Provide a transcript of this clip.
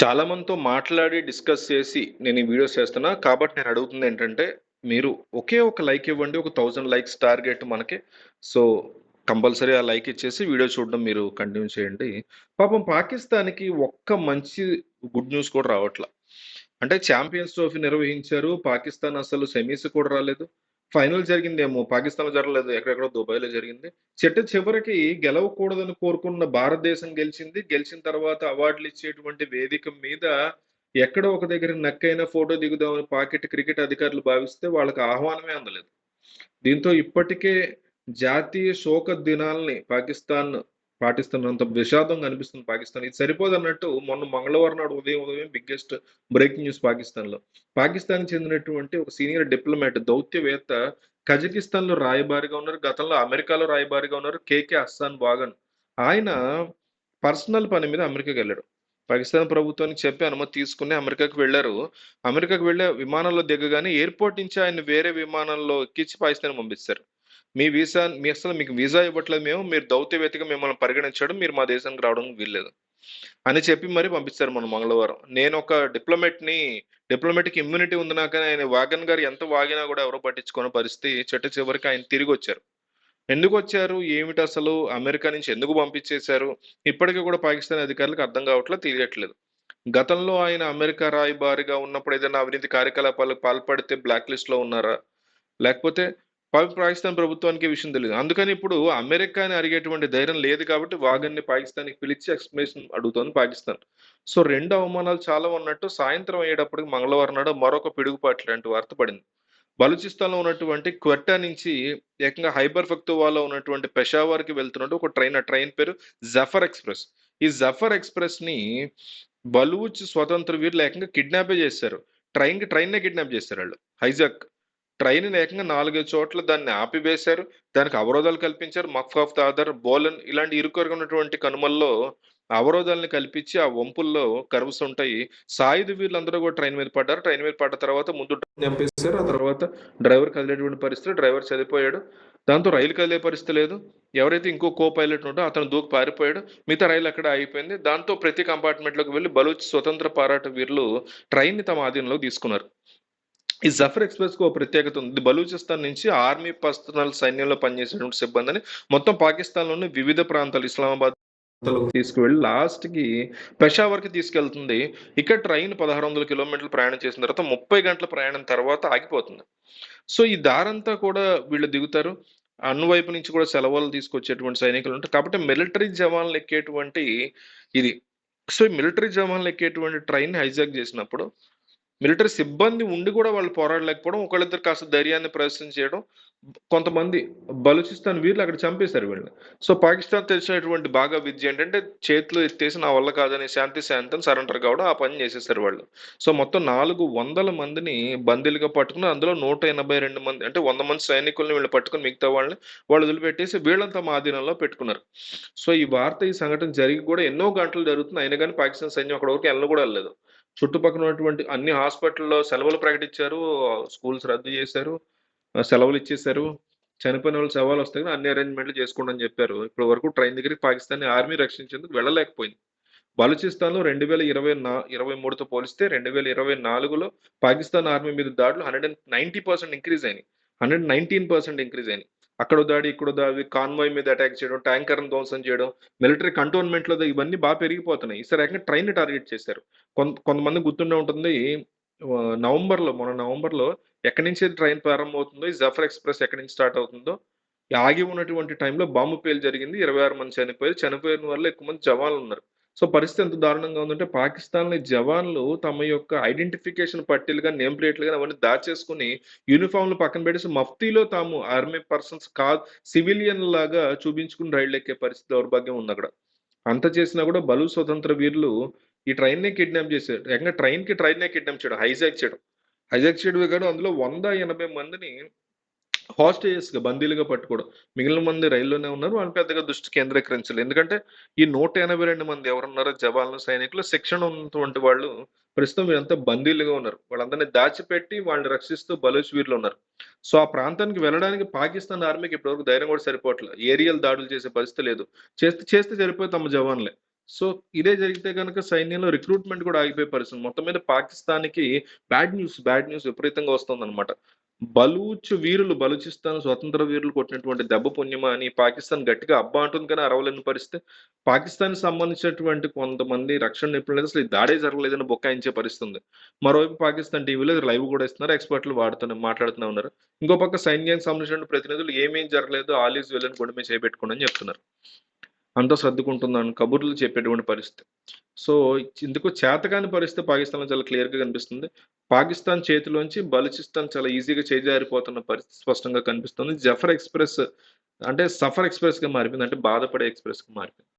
చాలా మందితో మాట్లాడి డిస్కస్ చేసి నేను ఈ వీడియోస్ చేస్తున్నా. కాబట్టి నేను అడుగుతుంది ఏంటంటే మీరు ఒకే ఒక లైక్ ఇవ్వండి ఒక థౌజండ్ లైక్స్ టార్గెట్ మనకి. సో కంపల్సరీ ఆ లైక్ ఇచ్చేసి వీడియో చూడడం మీరు కంటిన్యూ చేయండి. పాపం పాకిస్తాన్కి ఒక్క మంచి గుడ్ న్యూస్ కూడా రావట్లా. అంటే ఛాంపియన్స్ ట్రోఫీ నిర్వహించారు. పాకిస్తాన్ అసలు సెమీస్ కూడా రాలేదు. ఫైనల్ జరిగిందేమో పాకిస్తాన్ జరగలేదు ఎక్కడెక్కడో దుబాయ్లో జరిగింది. చెట్టు చివరికి గెలవకూడదని కోరుకున్న భారతదేశం గెలిచింది. గెలిచిన తర్వాత అవార్డులు ఇచ్చేటువంటి వేదిక మీద ఎక్కడో ఒక దగ్గర నక్కైన ఫోటో దిగుదామని పాకెట్ క్రికెట్ అధికారులు భావిస్తే వాళ్ళకి ఆహ్వానమే అందలేదు. దీంతో ఇప్పటికే జాతీయ శోక దినాల్ని పాకిస్తాన్ పాటిస్తున్నంత విషాదం కనిపిస్తుంది పాకిస్తాన్. ఇది సరిపోదు అన్నట్టు మొన్న మంగళవారం నాడు ఉదయం ఉదయం బిగ్గెస్ట్ బ్రేకింగ్ న్యూస్ పాకిస్తాన్లో పాకిస్తాన్ చెందినటువంటి ఒక సీనియర్ డిప్లొమాట్ దౌత్యవేత్త కజకిస్తాన్లో రాయబారిగా ఉన్నారు. గతంలో అమెరికాలో రాయబారిగా ఉన్నారు కేకే అస్సాన్ బాగన్ ఆయన పర్సనల్ పని మీద అమెరికాకి వెళ్ళాడు. పాకిస్తాన్ ప్రభుత్వానికి చెప్పి అనుమతి తీసుకుని అమెరికాకి వెళ్ళారు. అమెరికాకి వెళ్ళే విమానంలో దిగగానే ఎయిర్పోర్ట్ నుంచి ఆయన వేరే విమానంలో ఎక్కించి పాకిస్తాన్ పంపిస్తారు. మీ వీసా మీ అసలు మీకు వీసా ఇవ్వట్లేదు మేము మీరు దౌత్యవేత్తగా మిమ్మల్ని పరిగణించడం మీరు మా దేశానికి రావడం వీల్లేదు. అని చెప్పి మరి పంపిస్తారు మన మంగళవారం. నేను ఒక డిప్లొమేట్ని డిప్లొమేటిక్ ఇమ్యూనిటీ ఉంది నాకు ఆయన వాగన్ గారు ఎంత వాగినా కూడా ఎవరో పట్టించుకున్న పరిస్థితి చెట్టు చివరికి ఆయన తిరిగి వచ్చారు. ఎందుకు వచ్చారు? ఏమిటి అసలు? అమెరికా నుంచి ఎందుకు పంపించేశారు? ఇప్పటికీ కూడా పాకిస్తాన్ అధికారులకు అర్థం కావట్లేదు తెలియట్లేదు. గతంలో ఆయన అమెరికా రాయబారిగా ఉన్నప్పుడు ఏదైనా అవినీతి కార్యకలాపాలకు పాల్పడితే బ్లాక్ లిస్ట్లో ఉన్నారా? లేకపోతే పాకిస్తాన్ ప్రభుత్వానికి విషయం తెలియదు అందుకని ఇప్పుడు అమెరికాని అడిగేటువంటి ధైర్యం లేదు కాబట్టి వాగన్ని పాకిస్తాన్కి పిలిచి ఎక్స్ప్లెనేషన్ అడుగుతోంది పాకిస్తాన్. సో రెండు అవమానాలు చాలా ఉన్నట్టు సాయంత్రం అయ్యేటప్పటికి మంగళవారం నాడు మరొక పిడుగుపాటు లాంటి వార్త పడింది. బలూచిస్తాన్లో ఉన్నటువంటి క్వెట్టా నుంచి ఏకంగా హైబర్ ఫక్తువాలో ఉన్నటువంటి పెషావర్కి వెళ్తున్నట్టు ఒక ట్రైన్ ఆ ట్రైన్ పేరు జఫర్ ఎక్స్ప్రెస్. ఈ జఫర్ ఎక్స్ప్రెస్ని బలూచ్ స్వతంత్ర వీరులు ఏకంగా కిడ్నాపే చేశారు. ట్రైన్కి ట్రైన్నే ట్రైన్ కిడ్నాప్ చేశారు వాళ్ళు. హైజాక్. ట్రైన్ ఏకంగా నాలుగైదు చోట్ల దాన్ని ఆపివేశారు. దానికి అవరోధాలు కల్పించారు. మఫ్ ఆఫ్ దాదర్ బోలన్ ఇలాంటి ఇరుకొరగా ఉన్నటువంటి కనుమల్లో అవరోధాలను కల్పించి ఆ వంపుల్లో కర్వ్స్ ఉంటాయి సాయుధ వీళ్ళందరూ కూడా ట్రైన్ మీద పడ్డారు. ట్రైన్ మీద పడ్డ తర్వాత ముందు చంపేశారు. ఆ తర్వాత డ్రైవర్ కదిలేటువంటి పరిస్థితి డ్రైవర్ చనిపోయాడు. దాంతో రైలు కదిలే పరిస్థితి లేదు. ఎవరైతే ఇంకో కో పైలట్ ఉంటో అతను దూకి పారిపోయాడు. మిగతా రైలు అక్కడ అయిపోయింది దాంతో ప్రతి కంపార్ట్మెంట్లోకి వెళ్ళి బలూచ్ స్వతంత్ర పోరాట వీరులు ట్రైన్ని తమ ఆధీనంలోకి తీసుకున్నారు. ఈ జఫర్ ఎక్స్ప్రెస్కు ఒక ప్రత్యేకత ఉంది. బలూచిస్తాన్ నుంచి ఆర్మీ పర్సనల్ సైన్యంలో పనిచేసేటువంటి సిబ్బందిని మొత్తం పాకిస్తాన్లోని వివిధ ప్రాంతాలు ఇస్లామాబాద్ తీసుకువెళ్ళి లాస్ట్కి తీసుకెళ్తుంది. ఇక్కడ ట్రైన్ పదహారు వందల కిలోమీటర్లు ప్రయాణం చేసిన తర్వాత ముప్పై గంటల ప్రయాణం తర్వాత ఆగిపోతుంది. సో ఈ దారంతా కూడా వీళ్ళు దిగుతారు. అన్వైపు నుంచి కూడా సెలవులు తీసుకొచ్చేటువంటి సైనికులు ఉంటారు. కాబట్టి మిలిటరీ జవాన్లు ఎక్కేటువంటి ఇది. సో ఈ మిలిటరీ జవాన్లు ఎక్కేటువంటి ట్రైన్ హైజాక్ చేసినప్పుడు మిలిటరీ సిబ్బంది ఉండి కూడా వాళ్ళు పోరాడలేకపోవడం ఒకళ్ళిద్దరు కాస్త ధైర్యాన్ని ప్రదర్శన చేయడం కొంతమంది బలూచిస్తాన్ వీళ్ళు అక్కడ చంపేశారు వీళ్ళని. సో పాకిస్తాన్ తెలిసినటువంటి బాగా విద్య ఏంటంటే చేతులు ఎత్తేసి నా వల్ల కాదని శాంతి శాంతం సరెండర్ కావడం ఆ పని చేసేసారు వాళ్ళు. సో మొత్తం నాలుగు వందల మందిని బందీలుగా పట్టుకుని అందులో నూట ఎనభై రెండు మంది అంటే వంద మంది సైనికుల్ని వీళ్ళు పట్టుకుని మిగతా వాళ్ళని వాళ్ళు వదిలిపెట్టేసి వీళ్ళని తమ ఆధీనంలో పెట్టుకున్నారు. సో ఈ వార్త ఈ సంఘటన జరిగి కూడా ఎన్నో గంటలు జరుగుతుంది. అయినా కానీ పాకిస్తాన్ సైన్యం అక్కడ వరకు వెళ్ళను కూడా వెళ్ళలేదు. చుట్టుపక్కల ఉన్నటువంటి అన్ని హాస్పిటల్లో సెలవులు ప్రకటించారు స్కూల్స్ రద్దు చేశారు సెలవులు ఇచ్చేశారు. చనిపోయిన వాళ్ళు శవాలు వస్తాయి కానీ అన్ని అరేంజ్మెంట్లు చేసుకోండి అని చెప్పారు. ఇప్పటి వరకు ట్రైన్ దగ్గరికి పాకిస్తాన్ ఆర్మీ రక్షించేందుకు వెళ్ళలేకపోయింది. బలూచిస్తాన్లో రెండు వేల ఇరవై నా ఇరవై మూడుతో పోలిస్తే రెండు వేల ఇరవై నాలుగులో పాకిస్తాన్ ఆర్మీ మీద దాడులు hundred and ninety percent increase అయినాయి. హండ్రెడ్ నైన్టీన్ పర్సెంట్ ఇంక్రీజ్ అయినాయి. అక్కడ దాడి ఇక్కడ దాడి కాన్వాయ్ మీద అటాక్ చేయడం ట్యాంకర్ను ధ్వంసం చేయడం మిలిటరీ కంటోన్మెంట్లో ఇవన్నీ బాగా పెరిగిపోతున్నాయి. ఈసారి ఏకంగా ట్రైన్ టార్గెట్ చేశారు. కొంత కొంతమంది గుర్తుండే ఉంటుంది నవంబర్లో మన నవంబర్లో ఎక్కడి నుంచి ట్రైన్ ప్రారంభమవుతుందో ఈ జఫర్ ఎక్స్ప్రెస్ ఎక్కడి నుంచి స్టార్ట్ అవుతుందో ఆగి ఉన్నటువంటి టైంలో బాంబు పేలు జరిగింది. ఇరవై ఆరు మంది చనిపోయారు. చనిపోయిన వల్ల ఎక్కువ మంది జవాన్లు ఉన్నారు. సో పరిస్థితి ఎంత దారుణంగా ఉందంటే పాకిస్తాన్ జవాన్లు తమ యొక్క ఐడెంటిఫికేషన్ పట్టీలుగా నేమ్ ప్లేట్లుగా అవన్నీ దాచేసుకుని యూనిఫామ్లు పక్కన పెట్టేసి మఫ్తీలో తాము ఆర్మీ పర్సన్స్ కా సివిలియన్ లాగా చూపించుకుని రైళ్ళు ఎక్కే పరిస్థితి దౌర్భాగ్యం ఉంది అక్కడ. అంత చేసినా కూడా బలు స్వతంత్ర వీరులు ఈ ట్రైన్ నే కిడ్నాప్ చేశారు. ఏకంగా ట్రైన్కి ట్రైన్నే ట్రైన్ నే కిడ్నాప్ చేయడం హైజాక్ చేయడం. హైజాక్ చేయడమే కాదు అందులో వంద ఎనభై మందిని హాస్టేజెస్గా బందీలుగా పట్టుకోవడం. మిగిలిన మంది రైల్లోనే ఉన్నారు. వాళ్ళు పెద్దగా దృష్టి కేంద్రీకరించలేదు. ఎందుకంటే ఈ నూట ఎనభై రెండు మంది ఎవరున్నారో జవాన్లు సైనికులు శిక్షణ ఉన్నటువంటి వాళ్ళు ప్రస్తుతం వీరంతా బందీలుగా ఉన్నారు. వాళ్ళందరినీ దాచిపెట్టి వాళ్ళని రక్షిస్తూ బలూచ్ వీరులు ఉన్నారు. సో ఆ ప్రాంతానికి వెళ్ళడానికి పాకిస్తాన్ ఆర్మీకి ఇప్పటివరకు ధైర్యం కూడా సరిపోవట్లేదు. ఏరియల్ దాడులు చేసే పరిస్థితి లేదు. చేస్తే చేస్తే సరిపోయి తమ జవాన్లే. సో ఇదే జరిగితే గనుక సైన్యంలో రిక్రూట్మెంట్ కూడా ఆగిపోయే పరిస్థితి. మొత్తం మీద పాకిస్తాన్‌కి బ్యాడ్ న్యూస్, బ్యాడ్ న్యూస్ విపరీతంగా వస్తుందన్నమాట. బలూచ్ వీరులు బలూచిస్తాన్ స్వతంత్ర వీరులు కొట్టినటువంటి దెబ్బ పుణ్యమా అని పాకిస్తాన్ గట్టిగా అబ్బా అంటుంది కానీ అరవలేని పరిస్థితి. పాకిస్తాన్‌కి సంబంధించినటువంటి కొంతమంది రక్షణ నిపుణులు అసలు ఈ దాడే జరగలేదని బొక్కాయించే పరిస్థితి ఉంది. మరోవైపు పాకిస్తాన్ టీవీలో లైవ్ కూడా ఇస్తున్నారు. ఎక్స్‌పర్ట్‌లు వాడుతూనే మాట్లాడుతూ ఉన్నారు. ఇంకో పక్క సైన్యానికి సంబంధించిన ప్రతినిధులు ఏమేం జరగలేదు ఆల్ వెళ్ళని వెల్ అని గుండె మీద అని చెప్తున్నారు. అంతా సర్దుకుంటుందని కబుర్లు చెప్పేటువంటి పరిస్థితి. సో, ఇందుకు చేతకాని పరిస్థితి పాకిస్తాన్‌లో చాలా క్లియర్‌గా కనిపిస్తుంది. పాకిస్తాన్ చేతిలోంచి బలుచిస్తాన్ చాలా ఈజీగా చేజారిపోతున్న పరిస్థితి స్పష్టంగా కనిపిస్తుంది. జఫర్ ఎక్స్‌ప్రెస్ అంటే సఫర్ ఎక్స్‌ప్రెస్‌గా మారిపోయింది. అంటే బాధపడే ఎక్స్‌ప్రెస్‌గా మారిపోయింది.